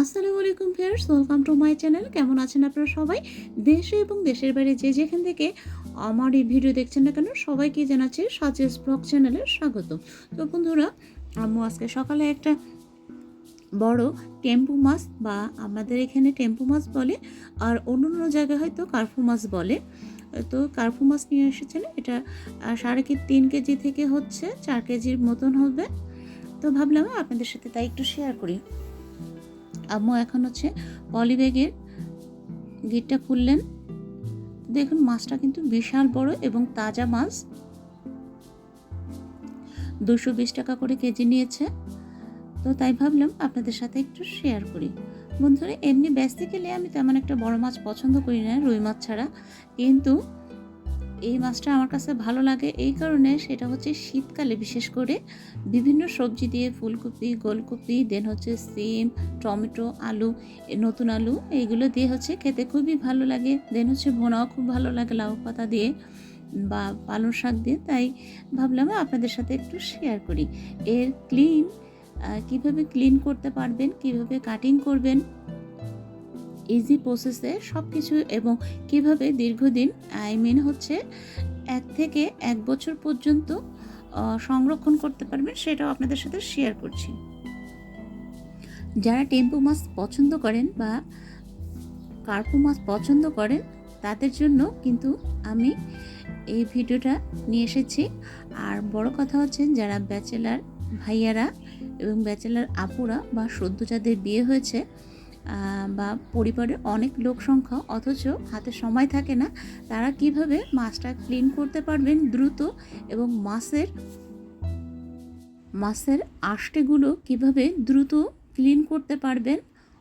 আসসালামু আলাইকুম ফিয়ার্স ওয়েলকাম টু মাই চ্যানেল কেমন আছেন আপনারা সবাই? দেশে এবং দেশের বাইরে যে যেখান থেকে আমার এই ভিডিও দেখছেন না কেন, সবাইকে জানাচ্ছি সাজেস ব্লগ চ্যানেলে স্বাগত। তো বন্ধুরা, আম্মু আজকে সকালে একটা বড় টেম্পু মাছ বা আমাদের এখানে টেম্পু মাছ বলে, আর অন্য অন্য জায়গায় হয়তো কার্ফু মাছ বলে। তো কার্ফু মাছ নিয়ে এসেছেন, এটা সাড়ে কি তিন কেজি থেকে হচ্ছে, চার কেজির মতন হবে। তো ভাবলাম আপনাদের সাথে তাই একটু শেয়ার করি। আম্মু এখন হচ্ছে পলিব্যাগের গেটটা খুললেন। দেখুন, মাছটা কিন্তু বিশাল বড় এবং তাজা মাছ। দুশো বিশ টাকা করে কেজি নিয়েছে। তো তাই ভাবলাম আপনাদের সাথে একটু শেয়ার করি। বন্ধুরা, এমনি বেসিক্যালি আমি তেমন একটা বড় মাছ পছন্দ করি না, রুই মাছ ছাড়া। কিন্তু এই মাছটা আমার কাছে ভালো লাগে। এই কারণে সেটা হচ্ছে শীতকালে বিশেষ করে বিভিন্ন সবজি দিয়ে ফুলকপি, গোলকপি দেন হচ্ছে সিম, টমেটো, আলু নতুন আলু এইগুলো দিয়ে হচ্ছে খেতে খুবই ভালো লাগে। দেন হচ্ছে ভোনাও খুব ভালো লাগে লাউ পাতা দিয়ে বা পালং শাক দিয়ে। তাই ভাবলাম আপনাদের সাথে একটু শেয়ার করি। এর ক্লিন কীভাবে ক্লিন করতে পারবেন, কীভাবে কাটিং করবেন ইজি প্রসেসে সব কিছু এবং কীভাবে দীর্ঘদিন আই মিন হচ্ছে এক থেকে এক বছর পর্যন্ত সংরক্ষণ করতে পারবেন সেটাও আপনাদের সাথে শেয়ার করছি। যারা টেম্পু মাছ পছন্দ করেন বা কার্পু মাছ পছন্দ করেন, তাদের জন্য কিন্তু আমি এই ভিডিওটা নিয়ে এসেছি। আর বড় কথা হচ্ছে যারা ব্যাচেলার ভাইয়ারা এবং ব্যাচেলার আপুরা বা সদ্য যাদের বিয়ে হয়েছে বা পরিবারের অনেক লোক সংখ্যা, অথচ হাতে সময় থাকে না, তারা কীভাবে মাছটা ক্লিন করতে পারবেন দ্রুত এবং মাছের মাছের আষ্টেগুলো কীভাবে দ্রুত ক্লিন করতে পারবেন?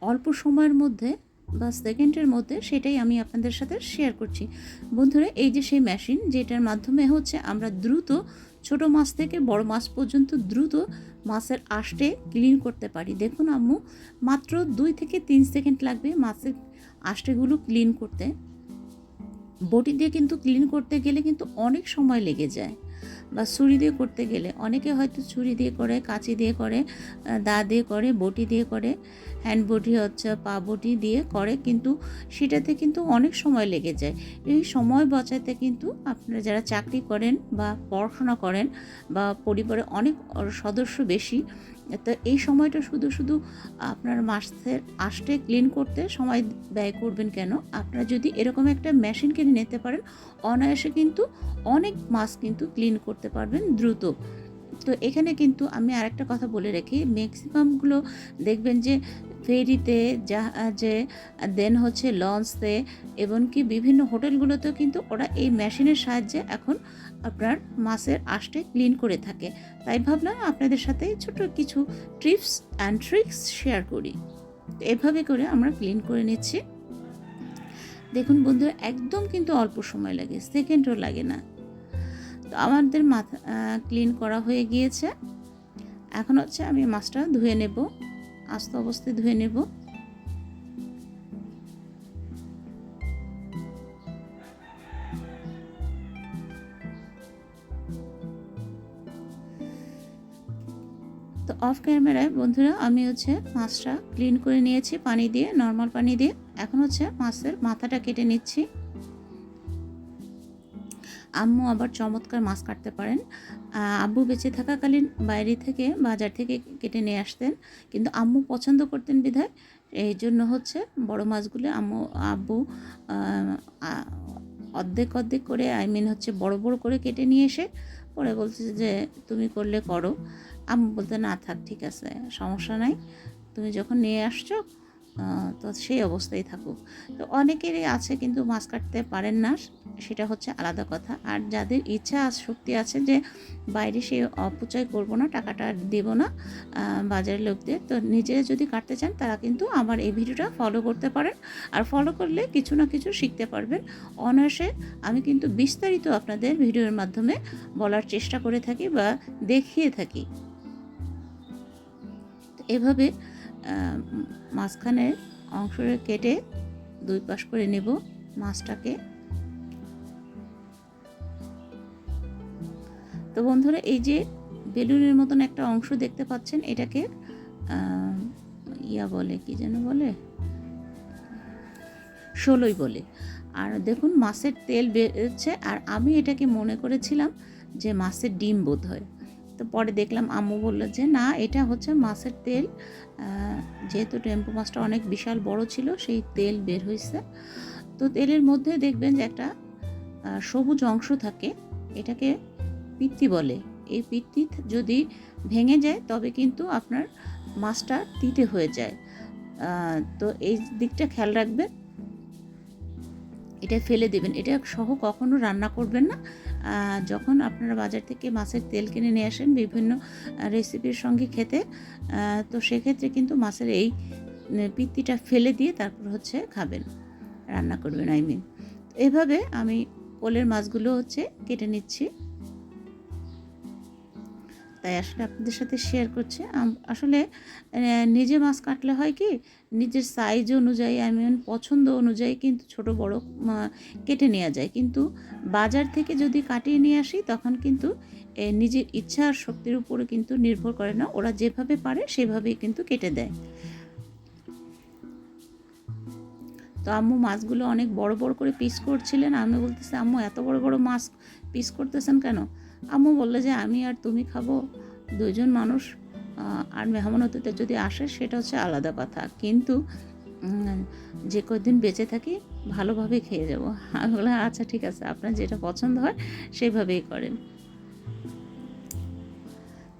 অল্প সময়ের মধ্যে বা সেকেন্ডের মধ্যে সেটাই আমি আপনাদের সাথে শেয়ার করছি। বন্ধুরা, এই যে সেই মেশিন যেটার মাধ্যমে হচ্ছে আমরা দ্রুত ছোট মাছ থেকে বড় মাছ পর্যন্ত দ্রুত মাছের আষ্টে ক্লিন করতে পারি। দেখুন আম্মু, মাত্র দুই থেকে তিন সেকেন্ড লাগবে মাছের আষ্টেগুলো ক্লিন করতে। বটি দিয়ে কিন্তু ক্লিন করতে গেলে কিন্তু অনেক সময় লেগে যায়। বা ছুরি দিয়ে করতে গেলে অনেকে হয়তো ছুরি দিয়ে করে, কাঁচি দিয়ে করে দা দিয়ে করে, বটি দিয়ে করে হ্যান্ড বটি হচ্ছে, পা বটি দিয়ে করে কিন্তু সেটাতে কিন্তু অনেক সময় লেগে যায়। এই সময় বাঁচাতে কিন্তু আপনারা যারা চাকরি করেন বা পড়াশোনা করেন বা পরিবারে অনেক সদস্য বেশি, তো এই সময়টা শুধু শুধু আপনার মাসের আষ্টে ক্লিন করতে সময় ব্যয় করবেন কেন? আপনারা যদি এরকম একটা মেশিন কিনে নিতে পারেন, অনায়াসে কিন্তু অনেক মাছ কিন্তু ক্লিন করতে পারবেন দ্রুত। তো এখানে কিন্তু আমি আরেকটা কথা বলে রাখি ম্যাক্সিমামগুলো দেখবেন যে ফেরিতে জাহাজে দেন হচ্ছে লঞ্চে এমনকি বিভিন্ন হোটেলগুলোতেও কিন্তু ওরা এই মেশিনের সাহায্যে এখন আপনার মাছের আষ্টে ক্লিন করে থাকে। তাই ভাবলাম আপনাদের সাথে ছোট কিছু টিপস অ্যান্ড ট্রিক্স শেয়ার করি। এভাবে করে আমরা ক্লিন করে নিচ্ছি। দেখুন বন্ধুরা, একদম কিন্তু অল্প সময় লাগে সেকেন্ডও লাগে না। তো আমাদের মাথা ক্লিন করা হয়ে গিয়েছে। এখন হচ্ছে আমি মাছটা ধুয়ে নেব, আস্ত অবস্থায় ধুয়ে নেব। তো অফ ক্যামেরায় বন্ধুরা, আমি হচ্ছে মাছটা ক্লিন করে নিয়েছি পানি দিয়ে নর্মাল পানি দিয়ে। এখন হচ্ছে মাছের মাথাটা কেটে নিচ্ছি। আম্মু আবার চমৎকার মাছ কাটতে পারেন। আব্বু বেঁচে থাকাকালীন বাইরে থেকে বাজার থেকে কেটে নিয়ে আসতেন। কিন্তু আম্মু পছন্দ করতেন বিধায়। এই জন্য হচ্ছে বড় মাছগুলো আম্মু, আব্বু অর্ধেক অর্ধেক করে আই মিন হচ্ছে বড় বড় করে কেটে নিয়ে এসে পরে বলছে যে, তুমি করলে করো। আম্মু বলতে, না, থাক, ঠিক আছে, সমস্যা নাই। তুমি যখন নিয়ে আসছো তো সেই অবস্থায় থাকুক। তো অনেকেরই আছে কিন্তু মাছ কাটতে পারেন না, সেটা হচ্ছে আলাদা কথা। আর যাদের ইচ্ছা শক্তি আছে যে বাইরে সে অপচয় করব না, টাকাটা দেব না বাজারের লোকদের, তো নিজেরা যদি কাটতে চান, তারা কিন্তু আমার এই ভিডিওটা ফলো করতে পারেন। আর ফলো করলে কিছু না কিছু শিখতে পারবেন। অনায়াসে আমি কিন্তু বিস্তারিত আপনাদের ভিডিওর মাধ্যমে বলার চেষ্টা করে থাকি বা দেখিয়ে থাকি। এভাবে মাঝখানের অংশ কেটে দুই পাশ করে নেব মাছটাকে। তো বন্ধুরা, এই যে বেলুনের মতন একটা অংশ দেখতে পাচ্ছেন, এটাকে ইয়া বলে, কি যেন বলে? ষোলোই বলে। আর দেখুন, মাছের তেল বেরোচ্ছে আর আমি এটাকে মনে করেছিলাম যে মাছের ডিম বোধ হয় তো পরে দেখলাম আম্মু বলল যে, না, এটা হচ্ছে মাছের তেল। যেহেতু টেম্পো মাছটা অনেক বিশাল বড় ছিল, সেই তেল বের হয়েছে তো তেলের মধ্যে দেখবেন যে একটা সবুজ অংশ থাকে, এটাকে পিত্তি বলে। এই পিত্তি যদি ভেঙে যায়, তবে কিন্তু আপনার মাছটা তিতে হয়ে যায়। তো এই দিকটা খেয়াল রাখবেন। এটা ফেলে দেবেন। এটা সহ কখনো রান্না করবেন না। যখন আপনারা বাজার থেকে মাছের তেল কিনে নিয়ে আসেন বিভিন্ন রেসিপির সঙ্গে খেতে তো সেক্ষেত্রে কিন্তু মাছের এই পিত্তিটা ফেলে দিয়ে তারপর হচ্ছে খাবেন, রান্না করবেন আই মিন এভাবে আমি পোলের মাছগুলো হচ্ছে কেটে নিচ্ছি। তাই আসলে আপনাদের সাথে শেয়ার করছি। আসলে নিজে মাছ কাটলে হয় কি, নিজের সাইজ অনুযায়ী আই মিন পছন্দ অনুযায়ী কিন্তু ছোট, বড় কেটে নেওয়া যায়। কিন্তু বাজার থেকে যদি কাটিয়ে নিয়ে আসি, তখন কিন্তু নিজের ইচ্ছা আর শক্তির উপরে কিন্তু নির্ভর করে না। ওরা যেভাবে পারে, সেভাবেই কিন্তু কেটে দেয়। তো আম্মু মাছগুলো অনেক বড় বড় করে পিস করছিলেন। আমি বলতেছি, আম্মু, এত বড় বড় মাছ পিস করতেছেন কেন? আম্মু বলল যে, আমি আর তুমি খাব দুজন মানুষ আর মেহমান অতিথি যদি আসে, সেটা হচ্ছে আলাদা কথা। কিন্তু যে কদিন বেঁচে থাকি, ভালোভাবে খেয়ে যাব। আমি বললাম আচ্ছা ঠিক আছে, আপনার যেটা পছন্দ হয় সেইভাবেই করেন।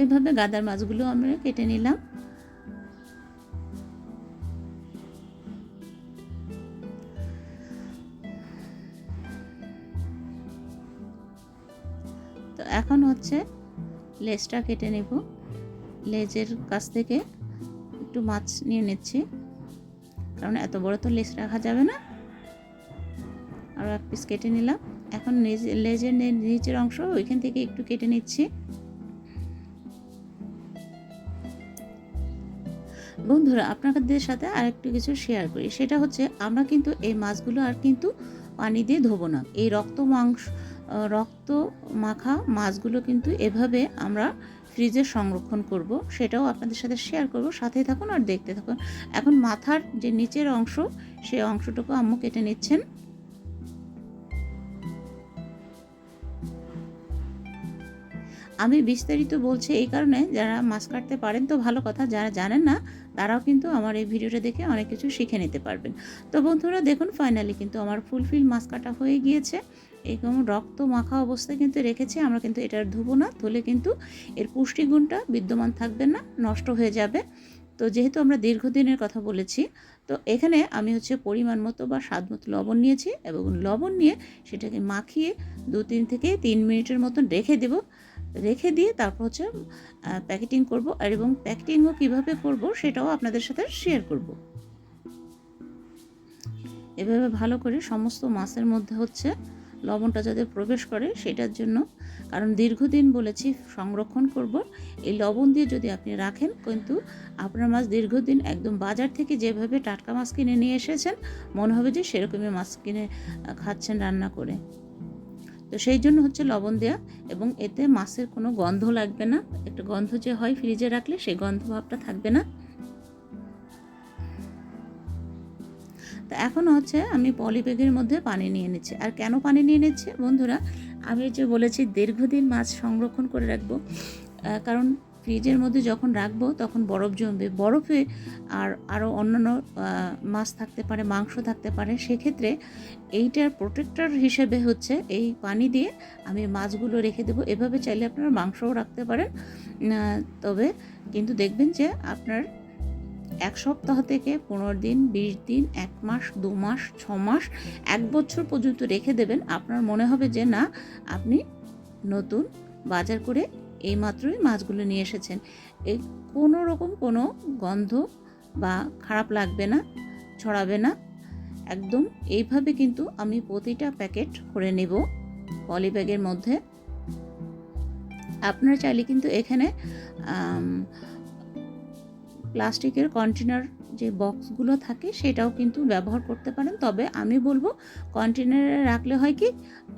এইভাবে গাদার মাছগুলো আমরা কেটে নিলাম। এখন হচ্ছে লেজটা কেটে নেব। লেজের কাছ থেকে একটু মাছ নিয়ে নিচ্ছি। কারণ এত বড় তো লেজ রাখা যাবে না। আর এক পিস কেটে নিলাম। এখন লেজের নিচের অংশ ওইখান থেকে একটু কেটে নিচ্ছি। বন্ধুরা, আপনাদের সাথে আরেকটু কিছু শেয়ার করি। সেটা হচ্ছে আমরা কিন্তু এই মাছগুলো আর কিন্তু পানি দিয়ে ধোবো না। এই রক্ত মাংস রক্ত মাখা মাছগুলো কিন্তু এভাবে আমরা ফ্রিজে সংরক্ষণ করব, সেটাও আপনাদের সাথে শেয়ার করব। সাথে থাকুন আর দেখতে থাকুন। এখন মাথার যে নিচের অংশ, সেই অংশটুকু আম্মু কেটে নিচ্ছেন। আমি বিস্তারিত বলছি এই কারণে, যারা মাছ কাটতে পারেন তো ভালো কথা, যারা জানেন না, তারাও কিন্তু আমার এই ভিডিওটা দেখে অনেক কিছু শিখে নিতে পারবেন। তো বন্ধুরা, দেখুন ফাইনালি কিন্তু আমার ফুলফিল মাছ কাটা হয়ে গিয়েছে। এরকম রক্ত মাখা অবস্থায় কিন্তু রেখেছি, আমরা কিন্তু এটা ধুবো না, ধুলে কিন্তু এর পুষ্টিগুণটা বিদ্যমান থাকবে না, নষ্ট হয়ে যাবে। তো যেহেতু আমরা দীর্ঘদিনের কথা বলেছি, তো এখানে আমি হচ্ছে পরিমাণ মতো বা স্বাদ মতো লবণ নিয়েছি এবং লবণ নিয়ে সেটাকে মাখিয়ে দু তিন থেকে তিন মিনিটের মতন রেখে দেব। রেখে দিয়ে তারপর হচ্ছে প্যাকেটিং করব আর এবং প্যাকেটিংও কীভাবে করব সেটাও আপনাদের সাথে শেয়ার করব। এভাবে ভালো করে সমস্ত মাছের মধ্যে হচ্ছে লবণটা যাতে প্রবেশ করে সেটার জন্য, কারণ দীর্ঘদিন বলেছি সংরক্ষণ করব। এই লবণ দিয়ে যদি আপনি রাখেন, কিন্তু আপনার মাছ দীর্ঘদিন একদম বাজার থেকে যেভাবে টাটকা মাছ কিনে নিয়ে এসেছেন, মনে হবে যে সেরকমই মাছ কিনে খাচ্ছেন রান্না করে। তো সেই জন্য হচ্ছে লবণ দেওয়া এবং এতে মাছের কোনো গন্ধ লাগবে না। একটা গন্ধ যে হয় ফ্রিজে রাখলে, সেই গন্ধ ভাবটা থাকবে না। তো এখন হচ্ছে আমি পলিব্যাগের মধ্যে পানি নিয়ে নিচ্ছি। আর কেন পানি নিয়ে নিচ্ছি? বন্ধুরা, আমি যে বলেছি দীর্ঘদিন মাছ সংরক্ষণ করে রাখব কারণ ফ্রিজের মধ্যে যখন রাখব তখন বরফ জমবে। বরফে আর আরও অন্যান্য মাছ থাকতে পারে, মাংস থাকতে পারে, সেক্ষেত্রে এইটার প্রোটেক্টর হিসেবে হচ্ছে এই পানি দিয়ে আমি মাছগুলো রেখে দেবো। এভাবে চাইলে আপনারা মাংসও রাখতে পারেন তবে কিন্তু দেখবেন যে আপনার এক সপ্তাহ থেকে পনেরো দিন, বিশ দিন, এক মাস, দু মাস, ছ মাস, এক বছর পর্যন্ত রেখে দেবেন। আপনার মনে হবে যে, না, আপনি নতুন বাজার করে এই মাত্রই মাছগুলো নিয়ে এসেছেন। এই কোনো রকম কোনো গন্ধ বা খারাপ লাগবে না, ছড়াবে না। একদম এইভাবে কিন্তু আমি প্রতিটা প্যাকেট করে নেব পলি ব্যাগের মধ্যে। আপনারা চাইলে কিন্তু এখানে প্লাস্টিকের কন্টেনার যে বক্সগুলো থাকে, সেটাও কিন্তু ব্যবহার করতে পারেন। তবে আমি বলব, কন্টেনারে রাখলে হয় কি,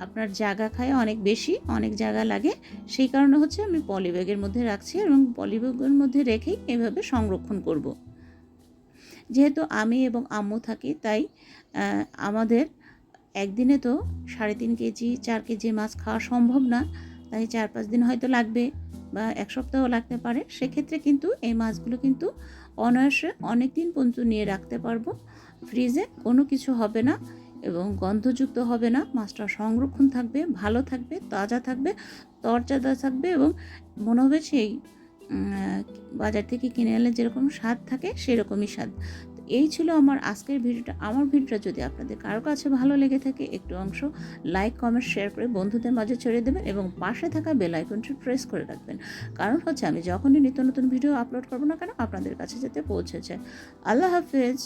আপনার জায়গা খায় অনেক বেশি, অনেক জায়গা লাগে। সেই কারণে হচ্ছে আমি পলিব্যাগের মধ্যে রাখছি এবং পলিব্যাগের মধ্যে রেখেই এভাবে সংরক্ষণ করব। যেহেতু আমি এবং আম্মু থাকি, তাই আমাদের একদিনে তো সাড়ে তিন কেজি, চার কেজি মাছ খাওয়া সম্ভব না। তাই চার পাঁচ দিন হয়তো লাগবে। বা এক সপ্তাহ লাগতে পারে, সেক্ষেত্রে কিন্তু এই মাছগুলো কিন্তু অনায়াসে অনেক দিন পর্যন্ত নিয়ে রাখতে পারব। ফ্রিজে কোনো কিছু হবে না এবং গন্ধযুক্ত হবে না। মাছটা সংরক্ষণ থাকবে, ভালো থাকবে, তাজা থাকবে, তরচাদা থাকবে এবং মনে হবে সেই বাজার থেকে কিনে এলে যেরকম স্বাদ থাকে, সেরকমই স্বাদ। এই ছিল আমার আজকের ভিডিওটা। আমার ভিডিওটা যদি আপনাদের কারও কাছে ভালো লেগে থাকে, একটু অংশ লাইক কমেন্ট শেয়ার করে বন্ধুদের মাঝে ছড়িয়ে দেবেন এবং পাশে থাকা বেল আইকনটি প্রেস করে রাখবেন। কারণ হচ্ছে আমি যখনই নিত্য নতুন ভিডিও আপলোড করব না কেন, আপনাদের কাছে যেতে পৌঁছে যায়। আল্লাহ হাফেজ।